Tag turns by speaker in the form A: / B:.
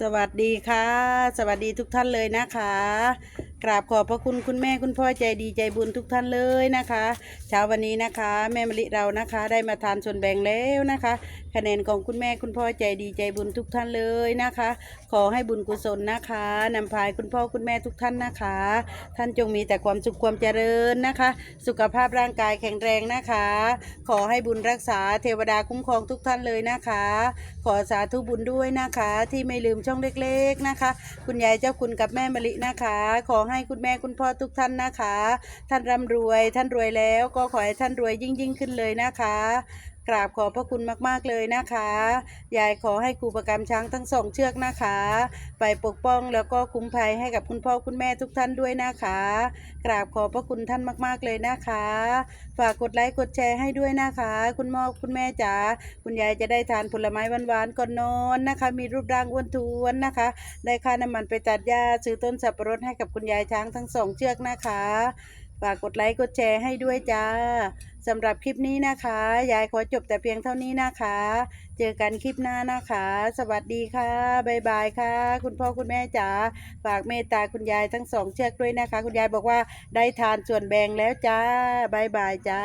A: สวัสดีค่ะ สวัสดีทุกท่านเลยนะคะ กราบขอบพระคุณคุณแม่คุณพ่อใจดีใจบุญทุกท่านเลยนะคะ เช้าวันนี้นะคะ แม่มะลิเรานะคะ ได้มาทานส่วนแบ่งแล้วนะคะ คะแนนของคุณแม่คุณพ่อใจดีใจบุญทุกท่านเลยนะคะ ขอให้บุญกุศลนะคะนำพายคุณพ่อคุณแม่ทุกท่านนะคะ ท่านจงมีแต่ความสุขความเจริญนะคะ สุขภาพร่างกายแข็งแรงนะคะ ขอให้บุญรักษาเทวดาคุ้มครองทุกท่านเลยนะคะ ขอสาธุบุญด้วยนะคะ ที่ไม่ลืมช่องเล็ก ๆนะคะ คุณยายเจ้าคุณกับแม่มะลินะคะขอให้คุณแม่คุณพ่อทุกท่านนะคะ ท่านร่ำรวย ท่านรวยแล้วก็ขอให้ท่านรวยยิ่งยิ่งขึ้นเลยนะคะ กราบขอบพระคุณมากๆเลยนะคะ ยายขอให้ครูประกรรมช้างทั้งสองเชือกนะคะ ไปปกป้องแล้วก็คุ้มภัยให้กับคุณพ่อคุณแม่ทุกท่านด้วยนะคะ กราบขอบพระคุณท่านมากๆเลยนะคะ ฝากกดไลค์กดแชร์ให้ด้วยนะคะ คุณพ่อคุณแม่จ๋าคุณยายจะได้ทานผลไม้หวานๆก่อนนอนนะคะ มีรูปร่างอ้วนท้วนนะคะ ได้ค่าน้ำมันไปตัดหญ้าซื้อต้นสับปะรดให้กับคุณยายช้างทั้งสองเชือกนะคะ ฝากกดไลค์กดแชร์ให้ด้วยจ้าสำหรับคลิปนี้นะคะ ยายขอจบแต่เพียงเท่านี้นะคะ เจอกันคลิปหน้านะคะ สวัสดีค่ะบ๊ายบายค่ะ คุณพ่อคุณแม่จ๋าฝากเมตตาคุณยายทั้งสองเชือกด้วยนะคะ คุณยายบอกว่าได้ทานส่วนแบ่งแล้วจ้าบ๊ายบายจ้า